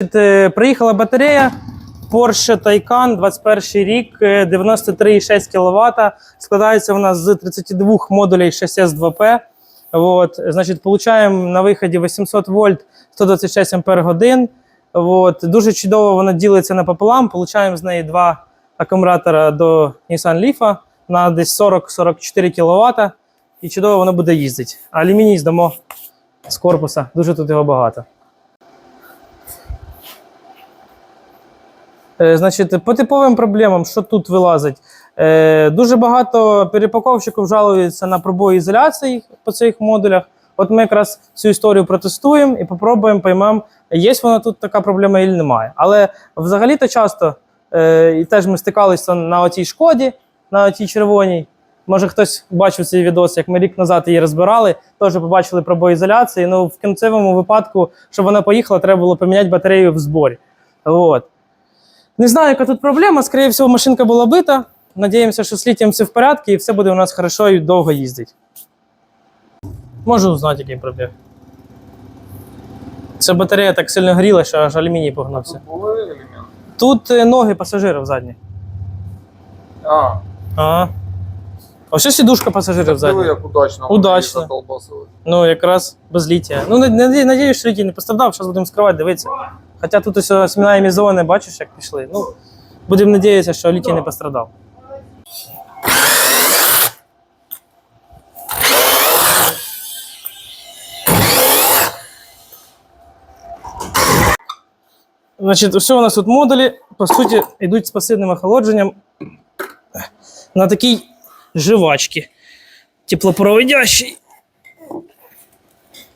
Е, Приїхала батарея Porsche Taycan 21 рік, е, 93,6 кВт. Складається вона з 32 модулей 6S2P. От, значить, получаємо на виході 800 вольт 126 ампер годин. От, дуже чудово вона ділиться напополам. Получаємо з неї два акумулятора до Nissan Leaf на десь 40-44 кВт. І чудово воно буде їздити. Алюміній здамо з корпуса. Дуже тут його багато. Значить, по типовим проблемам, що тут вилазить? Е, дуже багато перепаковщиків жалуються на пробої ізоляції по цих модулях. От ми якраз цю історію протестуємо і попробуємо, поймемо, є вона тут така проблема чи немає. Але взагалі-то часто, е, і теж ми стикалися на оцій шкоді, на оцій червоній. Може, хтось бачив цей відос, як ми рік назад її розбирали, теж побачили пробої ізоляції. Ну, в кінцевому випадку, щоб вона поїхала, треба було поміняти батарею в зборі. От. Не знаю, яка тут проблема. Скоріше всього, машинка була бита. Надіємося, що з літієм все в порядку і все буде у нас хорошо і довго їздити. Можу узнати, який пробіг. Ця батарея так сильно гріла, що аж алюміній погнався. Тут е, ноги пасажирів задні. А, Ага. Ось сідушка пасажирів задні. як удачно. Удачно. Ну, якраз без літія. Ну, надію, надію, що літій не постраждав, зараз будемо скривати, дивитися. Хоча тут ось осмінаємі зони, бачиш, як пішли. Ну, будемо надіятися, що літій не пострадав. Значить, все у нас тут модулі, по суті, йдуть з пасивним охолодженням на такій живачці. Теплопроводящий.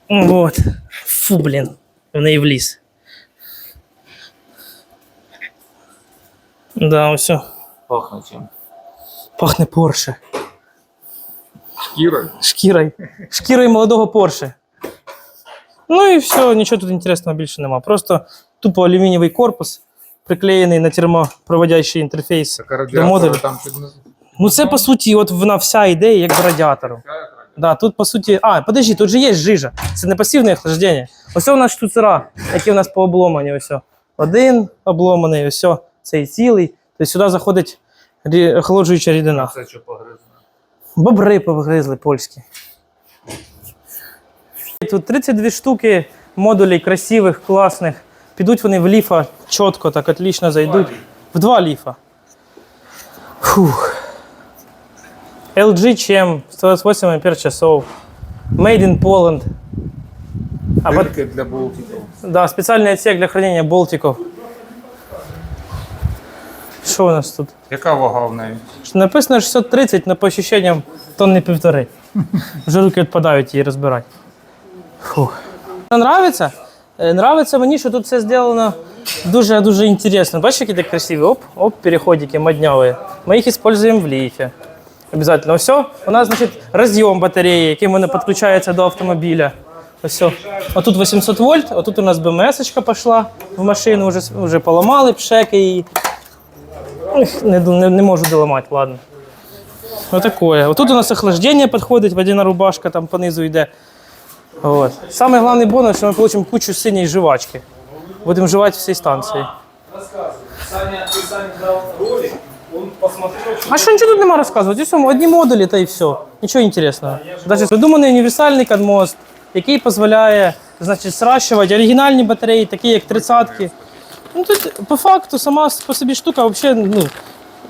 Вот. Фу, блін. В неї вліз. Да, все. Пахне чим. Пахне Порше. Шкірою. Шкірою. Шкірою молодого Порше. Ну і все, нічого тут інтересного більше нема. Просто тупо алюмінієвий корпус, приклеєний на термопроводящий інтерфейс Така до модулю. там під низу. Ну це по суті, от вона вся ідея як до радіатору. Да, тут по суті. А, подожди, тут же є жижа. Це не пасивне охлаждення. Ось у нас штуцера, які у нас пообломані. Ось. Один обломаний, ось цей цілий. Тобто сюди заходить охолоджуюча рідина. Це що погризне. Бобри повгризли польські. Тут 32 штуки модулей красивих, класних. Підуть вони в ліфа чітко, так отлично зайдуть. В два ліфа. Фух. LG CHEM 128 ампер часов. Made in Poland. А бат- для болтиків. да, специальный отсек для хранения болтиков. Що у нас тут? Яка вага в неї? Написано 630, але по ощущениям тонни півтори. Вже руки відпадають її розбирати. Фух. Нравиться? Е, Нравиться мені, що тут все зроблено дуже-дуже інтересно. Бачиш, які так красиві? Оп, оп, переходики модняві. Ми їх використовуємо в ліфі. Обязательно. Все. У нас, значить, роз'єм батареї, яким вони підключаються до автомобіля. Ось. о. Отут 800 вольт, отут у нас БМС-очка пішла в машину, вже, вже поламали пшеки її. Ех, Не, не, не можу доламати, ладно. Отакое. Отут у нас охлаждение підходить, водяна рубашка там понизу йде. Вот. Самый главный бонус, що ми получимо кучу синьої жвачки. Будемо жувати всій станції. Саня, ты Саня дал ролик, он посмотрел, А що нічого тут нема розказувати? Ось одні модулі та і все. Нічого інтересного. Даже придуманий універсальний кадмост, який дозволяє значить, сращувати оригінальні батареї, такі як тридцятки. Ну тут по факту сама по собі штука взагалі ну,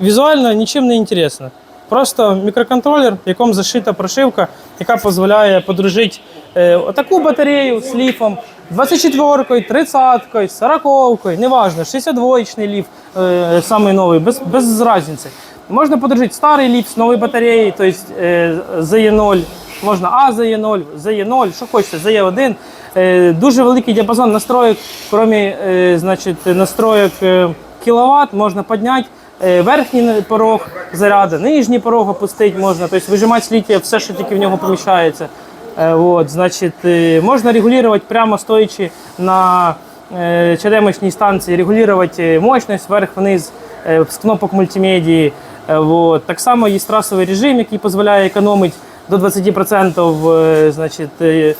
візуально нічим не інтересна. Просто мікроконтролер, в якому зашита прошивка, яка дозволяє подружити е, отаку батарею з ліфом, 24-кою, 30-кою, 40-кою, неважно, 62-й ліф, е, самий новий, без, без різниці. Можна подружити старий ліф з новою батареєю, тобто е, ZE0, можна А ZE0, ZE0, що хочете, ZE1. Е, дуже великий діапазон настроїк, крім е, настроїк е, кіловат, можна підняти. Верхній порог заряду, нижній порог опустити можна, тобто вижимати з літія все, що тільки в нього поміщається. От, значить, е, можна регулювати прямо стоячи на черемочній станції, регулювати мощність вверх-вниз з кнопок мультимедії. Е, От. Так само є трасовий режим, який дозволяє економити до 20% е, значить,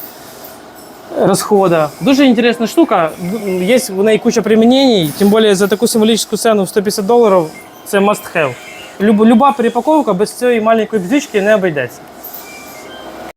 расхода. Дуже интересная штука. Есть в ней куча применений, тем более за таку символическую цену в 150 доларів це must have. Люб, люба перепаковка без цієї маленької бзички не обійдеться.